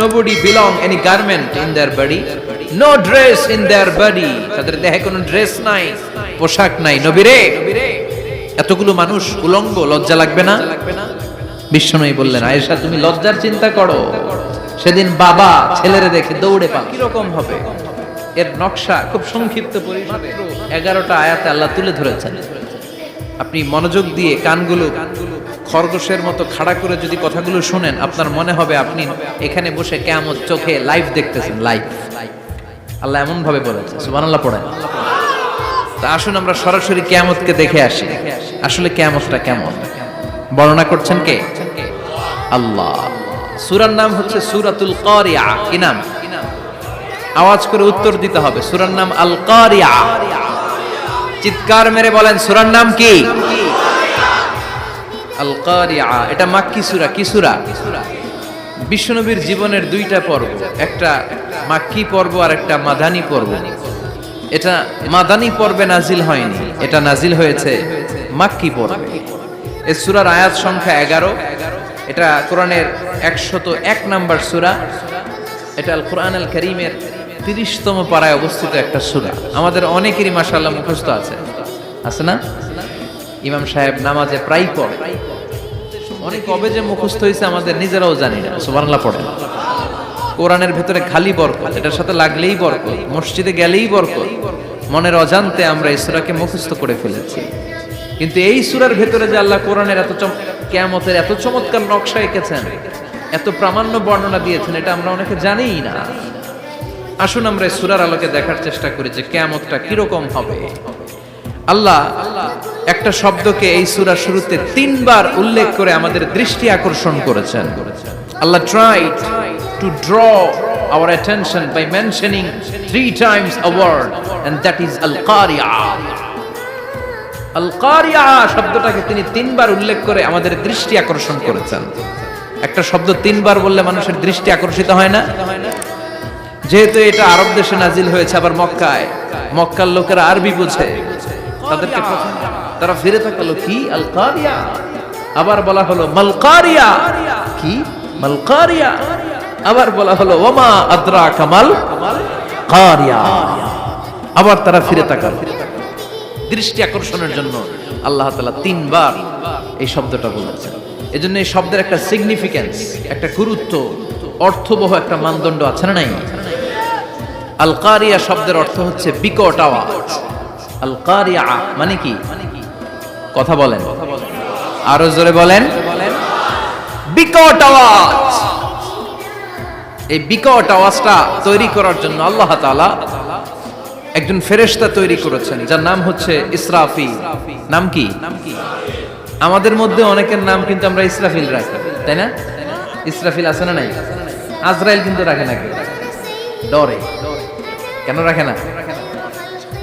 nobody belong any garment in their body. No dress in their body. তাদের দেহে কোনো dress নাই, পোশাক নাই। নবীরে, এতগুলো মানুষ উলঙ্গ, লজ্জা লাগবে না? বিশ্বনয়ী বললেন, আয়েশা, তুমি লজ্জার চিন্তা করো। সেদিন বাবা ছেলেরে দেখে দৌড়ে পা কীরকম হবে? এর নকশা খুব সংক্ষিপ্ত পরিসরে এগারোটা আয়াতে আল্লাহ তুলে ধরেছেন। আপনি মনোযোগ দিয়ে কানগুলো কানগুলো খরগোশের মতো খাড়া করে যদি কথাগুলো শুনেন, আপনার মনে হবে আপনি এখানে বসে কেমন চোখে লাইভ দেখতেছেন লাইভ আল্লাহ এমন ভাবে বলেছে, সুবহানাল্লাহ পড়েন। তা আসুন আমরা সরাসরি কেয়ামতকে দেখে আসি, আসলে কেয়ামতটা কেমন? বর্ণনা করছেন কে? আল্লাহ। সুরার নাম হচ্ছে সুরাতুল কারিয়া, কি নাম? আওয়াজ করে উত্তর দিতে হবে, সুরার নাম আল কারিয়া। চিৎকার মেরে বলেন, সুরার নাম কি? আল কারিয়া এটা মাক্কি সূরা, কি বিশ্বনবীর জীবনের দুইটা পর্ব, একটা মাক্কি পর্ব আর একটা মাদানী পর্ব। এটা মাদানী পর্বে নাজিল হয়নি, এটা নাজিল হয়েছে মাক্কি পর্বে। এই সুরার আয়াত সংখ্যা এগারো, এটা কোরআনের একশত এক নাম্বার সূরা, এটা আল কোরআন আল করিমের তিরিশতম পাড়ায় অবস্থিত একটা সূরা। আমাদের অনেকেরই মাসাল্লাহ মুখস্থ আছে। আছে না? ইমাম সাহেব নামাজে প্রায় পড়ে। অনেক কবে যে মুখস্থ হয়েছে আমাদের নিজেরাও জানি না, সুবহানাল্লাহ পড়ে কোরআনের ভেতরে খালি বরকত, এটার সাথে লাগলেই বরকত, মসজিদে গেলেই বরকত, মনের অজান্তে আমরা এই সূরাকে মুখস্থ করে ফেলেছি। কিন্তু এই সূরার ভেতরে যে আল্লাহ কোরআনের এত চম, কেয়ামতের এত চমৎকার নকশা এঁকেছেন, এত প্রামাণ্য বর্ণনা দিয়েছেন, এটা আমরা অনেকে জানিই না। আসুন আমরা সূরার আলোকে দেখার চেষ্টা করি যে কেয়ামতটা কীরকম হবে। আল্লাহ একটা শব্দকে এই সূরা শুরুতে তিনবার উল্লেখ করে আমাদের দৃষ্টি আকর্ষণ করেছেন। Allah tried to draw our attention by mentioning three times a word, and that is al-qari'ah. আল কারিয়া শব্দটাকে তিনি তিনবার উল্লেখ করে আমাদের দৃষ্টি আকর্ষণ করেছেন। একটা শব্দ তিনবার বললে মানুষের দৃষ্টি আকর্ষিত হয় না? যেহেতু এটা আরব দেশে নাজিল হয়েছে, আবার মক্কায়। মক্কার লোকেরা আরবি বুঝে। তাদেরকে তারা ফিরে তাকালো কি? আল কারিয়া আবার বলা হলো মালকারিয়া? কি? মালকারিয়া? আবার বলা হলো ওমা আদ্রা কামাল কারিয়া? আবার তারা ফিরে তাকালো। দৃষ্টি আকর্ষণের জন্য আল্লাহ তালা তিনবার এই শব্দটা বলেছেন। এই জন্য এই শব্দের একটা সিগনিফিকেন্স একটা গুরুত্ব অর্থবহ একটা মানদণ্ড আছে না নাই? আলকারিয়া শব্দের অর্থ হচ্ছে বিকট আওয়াজ। আলকারিয়া মানে কি? কথা বলেন। আরও জোরে বলেন। বিকট আওয়াজ। এই বিকট আওয়াজটা তৈরি করার জন্য আল্লাহ একজন ফেরেশতা তৈরি করেছেন, যার নাম হচ্ছে ইসরাফি নাম কি? আমাদের মধ্যে অনেকের নাম কিন্তু আমরা ইসরাফিল রাখি, তাই না? ইসরাফিল আছে না নাই? আজরাইল কিন্তু রাখে না কেন রাখে না?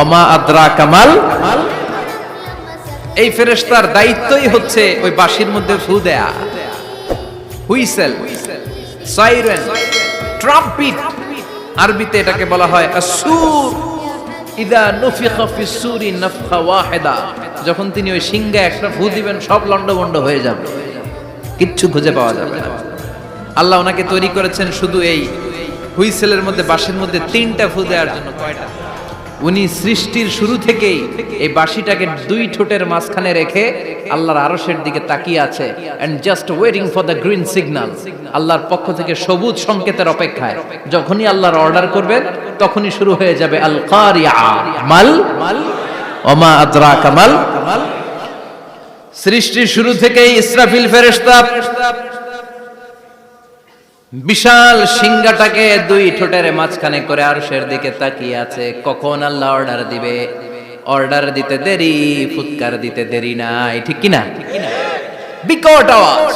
ওমা আদ্রা কামাল এই ফেরেশতার দায়িত্বই হচ্ছে ওই মধ্যে ফু দেয়া। Whistle, siren, trumpet. আরবিতে এটাকে বলা হয় ইদা নুফিখা নাফখা ওয়াহিদা। যখন তিনি ওই সিংহে একটা ফু দিবেন, সব লন্ডভন্ড হয়ে যাবে। কিচ্ছু খুঁজে পাওয়া যাবে না। আল্লাহ ওনাকে তৈরি করেছেন শুধু এই হুইসেলের মধ্যে, বাঁশের মধ্যে তিনটা ফু দেওয়ার জন্য কয়টা? উনি সৃষ্টির শুরু থেকেই এই বাঁশিটাকে দুই ঠোঁটের মাঝখানে রেখে আল্লাহর আরশের দিকে তাকিয়ে আছে and just waiting for the green signal আল্লাহর পক্ষ থেকে সবুজ সংকেতের অপেক্ষায়। যখনই আল্লাহর অর্ডার করবেন, তখনই শুরু হয়ে যাবে আল কারিয়া মাল, ওমা আদরা কামাল সৃষ্টির শুরু থেকেই ইসরাফিল ফেরেশতা বিশাল সিংহাটাকে দুই ঠোঁটের মাঝখানে করে আরশের দিকে তাকিয়ে আছে। কখন আল্লাহ অর্ডার দিবে? অর্ডার দিতে দেরি, ফুৎকার দিতে দেরি নাই। ঠিক কি না বিকট আওয়াজ।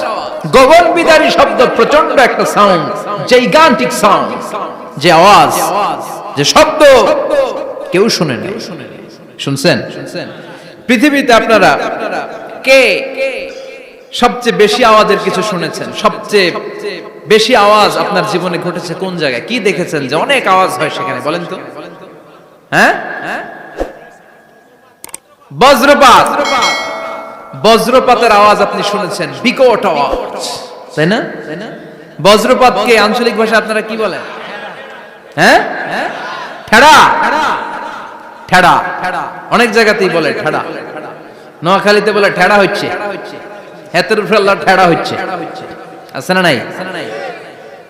গগন বিদারী শব্দ প্রচণ্ড একটা সাউন্ড জাইগান্টিক সাউন্ড যে আওয়াজ, যে শব্দ কেউ শুনে নাই। শুনছেন? পৃথিবীতে আপনারা কে? সবচেয়ে বেশি আওয়াজের কিছু শুনেছেন? সবচেয়ে বেশি আওয়াজ আপনার জীবনে ঘটেছে কোন জায়গায়? কি দেখেছেন যে অনেক আওয়াজ হয় সেখানে, বলেন তো। হ্যাঁ? বজ্রপাত। বজ্রপাতের আওয়াজ আপনি শুনেছেন, বিকট আওয়াজ। তাই না? বজ্রপাতকে আঞ্চলিক ভাষা আপনারা কি বলেন? হ্যাঁ? ঠেড়া। ঠেড়া। অনেক জায়গাতেই বলে ঠেড়া। নোয়াখালীতে বলে ঠেড়া হচ্ছে। হেতের উপরে আল্লাহ ঠেড়া হচ্ছে। আছে না নাই?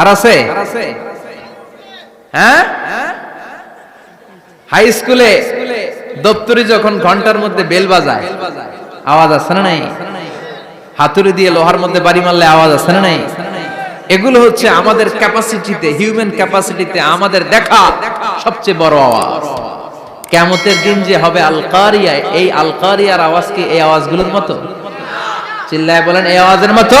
আর আছে? হ্যাঁ? হাই স্কুলে দপ্তরি যখন ঘণ্টার মধ্যে বেল বাজায় আওয়াজ আছে না নাই? হাতুড়ি দিয়ে লোহার মধ্যে বাড়ি মারলে আওয়াজ আছে না নাই? এগুলো হচ্ছে আমাদের ক্যাপাসিটিতে হিউম্যান ক্যাপাসিটিতে আমাদের দেখা সবচেয়ে বড় আওয়াজ। কেমতের দিন যে হবে আলকারিয়া এই আলকারিয়ার আওয়াজ কি এই আওয়াজগুলোর মতো? চিল্লায় বলেন এই আওয়াজের মতো।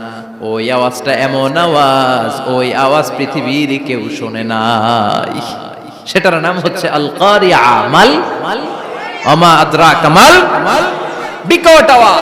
ওই আওয়াজটা এমন আওয়াজ, ওই আওয়াজ পৃথিবীর কেউ শোনে নাই। সেটার নাম হচ্ছে আল কারিয়া মাল অমা আদ্রা কামাল বিকট আওয়াজ।